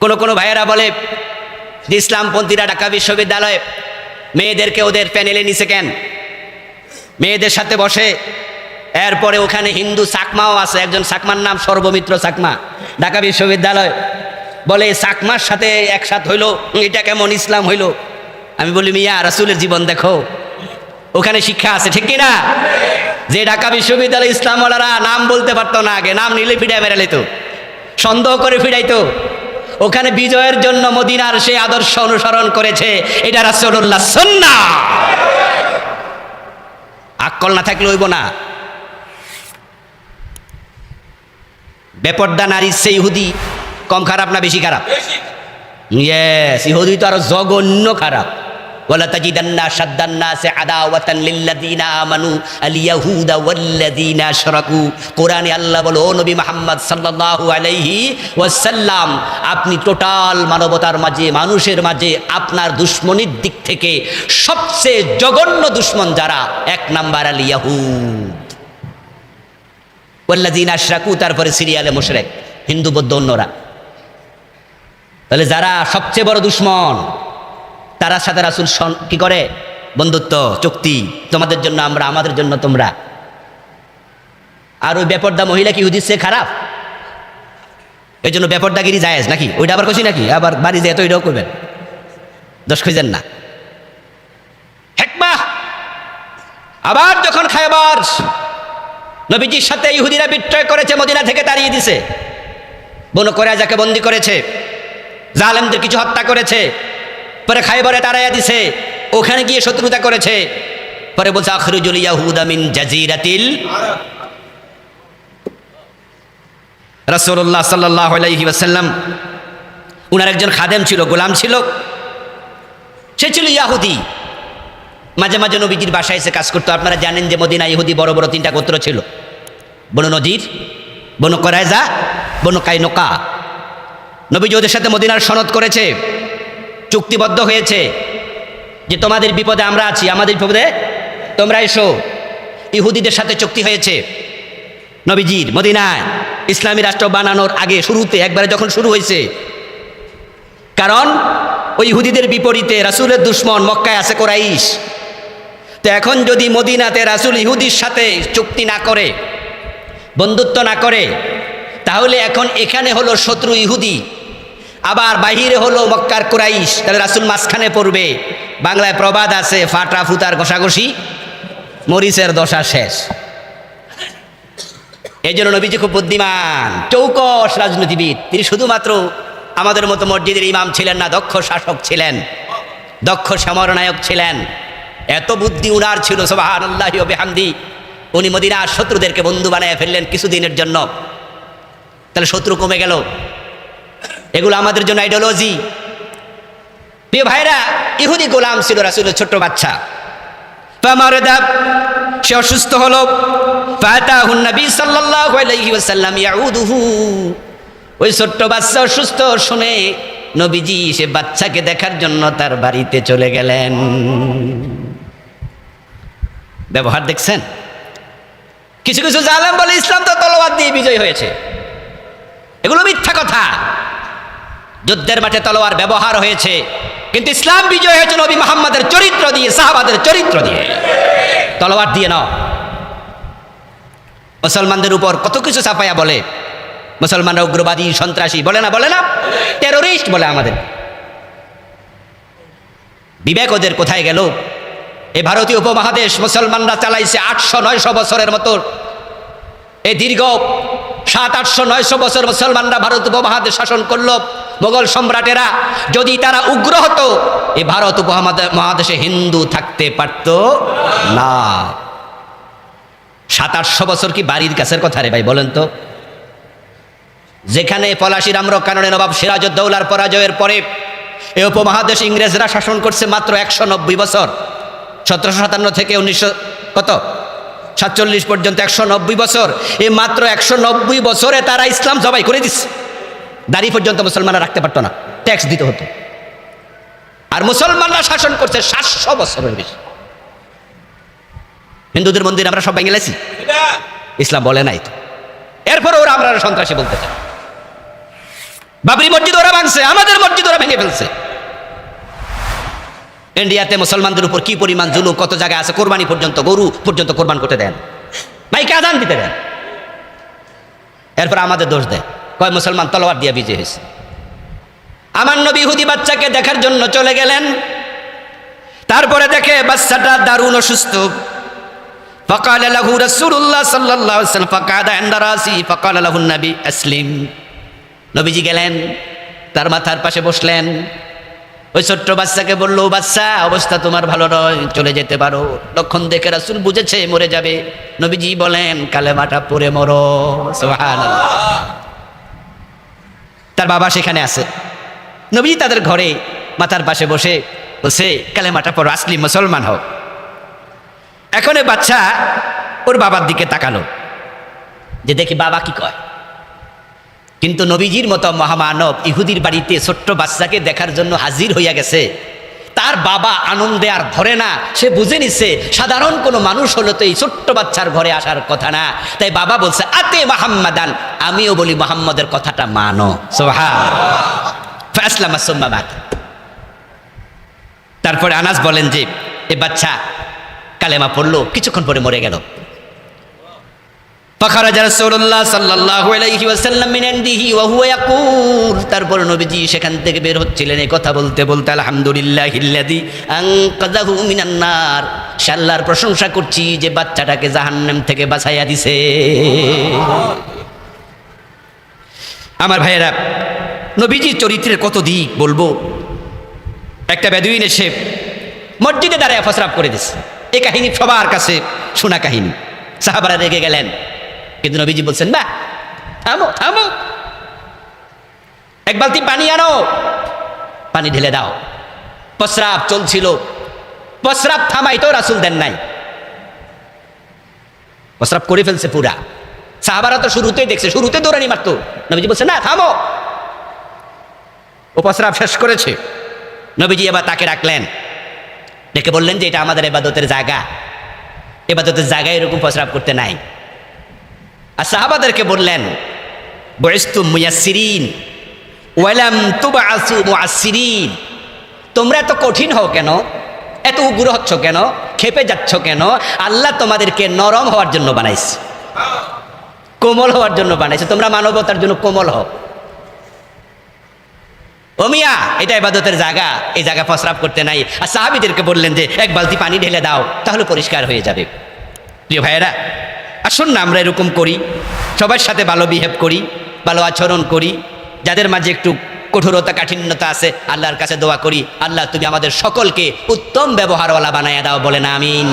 কোনো কোনো ভাইয়েরা বলে যে ইসলামপন্থীরা ঢাকা বিশ্ববিদ্যালয়ে মেয়েদেরকে ওদের প্যানেলে নিছে কেন? মেয়েদের সাথে বসে। এরপরে ওখানে হিন্দু চাকমাও আছে, একজন চাকমার নাম সর্বমিত্র চাকমা। ঢাকা বিশ্ববিদ্যালয় বলে চাকমার সাথে একসাথ হইল, এটা কেমন ইসলাম হইল? আমি বলি, মিয়া, রাসুলের জীবন দেখো। ওখানে শিক্ষা আছে, ঠিক কিনা? যে ঢাকা বিশ্ববিদ্যালয় ইসলামওয়ালারা নাম বলতে পারতো না আগে, নাম নিলে ফিডায় মেরে তো সন্দেহ করে ফিরাইতো। ওখানে বিজয়ের জন্য মদিনার সে আদর্শ অনুসরণ করেছে। এটা রাসুল্লাহ সন্না আকল না থাকলে হইব না। বেপর্দা নারী সে ইহুদি কম খারাপ না বেশি খারাপ? ইয়েস ইহুদি তো আরও জঘন্য খারাপ। ওয়ালা তাজিদান্না সাদ্দান্না আল্লাহ বলো নবী সাল্লাল্লাহু আলাইহি ওয়াসাল্লাম, আপনি টোটাল মানবতার মাঝে, মানুষের মাঝে আপনার দুশ্মনির দিক থেকে সবচেয়ে জঘন্য দুশ্মন যারা? এক নাম্বার আল ইয়াহুদ আশরাকু, তারপরে সিরিয়ালে মুশরিক, হিন্দু বৌদ্ধ অন্যরা। তাহলে যারা সবচেয়ে বড় দুশ্মন তারা সাথে রাসুল কি করে? বন্ধুত্ব, চুক্তি। তোমাদের জন্য আমরা, আমাদের জন্য তোমরা। আর ওই বেপর্দা মহিলা কি হুদিস খারাপ? এই জন্য বেপর্দাগিরি জায়েজ নাকি? ওইটা আবার কছি নাকি? আবার বাড়ি যেয়ে তো ওইটাও করবেন। দোষ খুঁজেন না। হেকমা! আবার যখন খায়বার নবীজির সাথে ইহুদিরা বিক্রয় করেছে, মদিনা থেকে তাড়িয়ে দিছে। বনু করে যাকে বন্দি করেছে। জালেমদের কিছু হত্যা করেছে। পরে খাইবারে তাড়াইয়া দিছে, ওখানে গিয়ে শত্রুতা করেছে। পরে বলছে, আখরুজুল ইয়াহুদা মিন জাজিরাতিল রাসূলুল্লাহ সাল্লাল্লাহু আলাইহি ওয়াসাল্লাম। উনার একজন খাদেম ছিল, গোলাম ছিল। সে ছিল ইয়াহুদি। মাঝে মাঝে নবীজির বাসায় এসে কাজ করতো। আপনারা জানেন যে মদিনা ইহুদি বড় বড় তিনটা গোত্র ছিল। বনু নজির, বনু করায়জা বনু কাইনকা। নবীজি ওদের সাথে মদিনার সনদ করেছে। চুক্তিবদ্ধ হয়েছে যে তোমাদের বিপদে আমরা আছি, আমাদের বিপদে তোমরা এসো। ইহুদিদের সাথে চুক্তি হয়েছে। নবীজির মদিনায় ইসলামী রাষ্ট্র বানানোর আগে শুরুতে, একবারে যখন শুরু হয়েছে, কারণ ওই ইহুদিদের বিপরীতে রাসূলের দুশ্মন মক্কায় আছে কোরাইশ। তো এখন যদি মদিনাতে রাসূল ইহুদির সাথে চুক্তি না করে, বন্ধুত্ব না করে, তাহলে এখন এখানে হলো শত্রু ইহুদি। আবার বাহিরে হলো মক্কার কুরাইশ তাহলে রাসুল মাঝখানে পড়বে। বাংলায় প্রবাদ আছে, ফাটা ফুতার ঘষাঘষি, মরিচের দশা শেষ। এই জন্য নবীজি খুব বুদ্ধিমান চৌকস রাজনীতিবিদ। তিনি শুধুমাত্র আমাদের মতো মসজিদের ইমাম ছিলেন না, দক্ষ শাসক ছিলেন, দক্ষ সমরনায়ক ছিলেন। এত বুদ্ধি উনার ছিল সোবাহান আল্লাহ বেহামদি। উনি মদিনার শত্রুদেরকে বন্ধু বানিয়ে ফেললেন কিছুদিনের জন্য। তাহলে শত্রু কমে গেল। এগুলো আমাদের জন্য আইডিওলজি প্রিয় ভাইরা, ইহুদি গোলাম ছিল রাসুলের ছোট্ট বাচ্চা। সে অসুস্থ হলো। ওই ছোট্ট বাচ্চা অসুস্থ, শুনে নবীজি সে বাচ্চাকে দেখার জন্য তার বাড়িতে চলে গেলেন। ব্যবহার দেখছেন? কিছু কিছু জালেম বলে ইসলাম তো তলোয়ার দিয়ে বিজয় হয়েছে। এগুলো মিথ্যা কথা। যুদ্ধের মাঠে তলোয়ার ব্যবহার হয়েছে। কিন্তু ইসলাম বিজয় হয়েছে নবী মোহাম্মদের চরিত্র দিয়ে, সাহাবাদের চরিত্র দিয়ে। তলোয়ার দিয়ে নাও। মুসলমানদের উপর কত কিছু চাপাইয়া বলে। মুসলমানরা উগ্রবাদী, সন্ত্রাসী, বলে না বলে না? টেরোরিস্ট বলে আমাদের। বিবেক ওদের কোথায় গেল? এই ভারতীয় উপমহাদেশ মুসলমানরা চালাইছে আটশো নয়শো বছরের মতো। এই দীর্ঘ সাত আটশো নয়শো বছর মুসলমানরা ভারত উপমহাদেশ শাসন করল। মোগল সম্রাটেরা, যদি তারা উগ্র হতো, এ ভারত মহাদেশে হিন্দু থাকতে পারত না। সাত আটশো বছর কি বাড়ির কাছের কথা রে ভাই, বলেন তো? যেখানে পলাশি রামরক কাননে নবাব সিরাজউদ্দৌলার পরাজয়ের পরে এ উপমহাদেশ ইংরেজরা শাসন করছে মাত্র একশো নব্বই বছর। সতেরোশো সাতান্ন থেকে উনিশশো, কত? সাতচল্লিশ পর্যন্ত একশো নব্বই বছর। এই মাত্র একশো নব্বই বছরে তারা ইসলাম জবাই করে দিচ্ছে দাড়ি পর্যন্ত মুসলমানরা রাখতে পারতো না। ট্যাক্স দিতে হতো। আর মুসলমানরা শাসন করছে সাতশো বছরের বেশি। হিন্দুদের মন্দির আমরা সব ভেঙে গেছি ইসলাম বলে নাই তো। এরপরে ওরা আমরা সন্ত্রাসী বলতে চাই বাবরি মসজিদ ওরা ভাঙছে, আমাদের মসজিদ ওরা ভেঙে ফেলছে। ইন্ডিয়াতে মুসলমানদের উপর কি পরিমাণ জুলুম, কত জায়গায় আছে, কোরবানি পর্যন্ত, গরু পর্যন্ত কোরবান করতে দেন। ভাইকে আদান দিতে দেন। এরপর আমাদের দোষ দেয়। কয় মুসলমান তলোয়ার দিয়ে বিজয় হয়েছে আমার নবী হুদি বাচ্চাকে দেখার জন্য চলে গেলেন তারপরে দেখে বাচ্চাটা দারুণ অসুস্থ فقال له رسول الله صلى الله عليه وسلم فقعد عند راسي فقال له النبي اسلم নবীজি গেলেন তার মাথার পাশে বসলেন ওই ছোট্ট বাচ্চাকে বললো বাচ্চা অবস্থা তোমার ভালো নয় চলে যেতে পারো লক্ষণ দেখে রাসুল বুঝেছে মরে যাবে নবীজি বলেন কালেমাটা পরে মরো সুবহানাল্লাহ। তার বাবা সেখানে আছে। নবীজি তাদের ঘরে মাথার পাশে বসে বসে কালেমাটা পর আসলি মুসলমান হোক এখন বাচ্চা ওর বাবার দিকে তাকালো, যে দেখি বাবা কি কয়। কিন্তু নবীজির মতো মহামানব ইহুদির বাড়িতে ছোট্ট বাচ্চাকে দেখার জন্য হাজির হইয়া গেছে। তার বাবা আনন্দে আর ধরে না। সে বুঝে নিছে, সাধারণ কোনো মানুষ হলো তো এই ছোট্ট বাচ্চার ঘরে আসার কথা না। তাই বাবা বলছে, আতে মাহাম্মাদান, আমিও বলি মোহাম্মদের কথাটা মানো। সোহা তারপরে আনাস বলেন যে, এ বাচ্চা, কালেমা পড়ল, কিছুক্ষণ পরে মরে গেল। ফখরাজ রাসূলুল্লাহ সাল্লাল্লাহু আলাইহি ওয়াসাল্লাম মিন ইনদিহি ওয়া হুয়া ইয়াকুল তারপর নবীজি সেখান থেকে বের হচ্ছিলেন এই কথা বলতে বলতে আলহামদুলিল্লাহিল্লাযী আনকাযাহু মিনান নার। শাল্লার প্রশংসা করছি যে বাচ্চাটাকে জাহান্নাম থেকে বাঁচাইয়া দিছে। আমার ভাইয়েরা, নবীজির চরিত্রের কত দিক বলব? একটা বেদুইন এসে মসজিদে দাঁড়ায় ফসরাপ করে দিছে। এ কাহিনী সবার কাছে শোনা কাহিনী। সাহাবারা রেগে গেলেন। কিন্তু নবীজি বলছেন না থামো থামো এক বালতি পানি আনো, পানি ঢেলে দাও। প্রস্রাব চলছিল। প্রস্রাব থামাইতেও রাসুল দেন নাই। প্রস্রাব করে ফেলছে পুরা। সাহাবারা তো শুরুতেই দেখছে, শুরুতে দৌড়ানি মারতো। নবীজি বলছে, না, থামো। ও প্রস্রাব শেষ করেছে। নবীজি এবার তাকে রাখলেন ডেকে বললেন যে, এটা আমাদের এবাদতের জায়গা। এবাদতের জায়গায় এরকম প্রস্রাব করতে নাই। আর সাহাবাদেরকে বললেন তোমরা এত কঠিন হও কেন? এত উগ্র হচ্ছ কেন? খেপে যাচ্ছ কেন? আল্লাহ তোমাদেরকে নরম হওয়ার জন্য বানাইছে, কোমল হওয়ার জন্য বানাইছে। তোমরা মানবতার জন্য কোমল হও। ও মিয়া, এটা ইবাদতের জায়গা। এই জায়গা প্রস্রাব করতে নাই। আর সাহাবিদেরকে বললেন যে, এক বালতি পানি ঢেলে দাও, তাহলে পরিষ্কার হয়ে যাবে। প্রিয় ভাইয়েরা আসুন না, আমরা এরকম করি, সবার সাথে ভালো বিহেভ করি, ভালো আচরণ করি, যাদের মাঝে একটু কঠোরতা, কাঠিন্যতা আছে, আল্লাহর কাছে দোয়া করি, আল্লাহ তুমি আমাদের সকলকে উত্তম ব্যবহারওয়ালা বানাইয়া দাও বলে না, আমিন।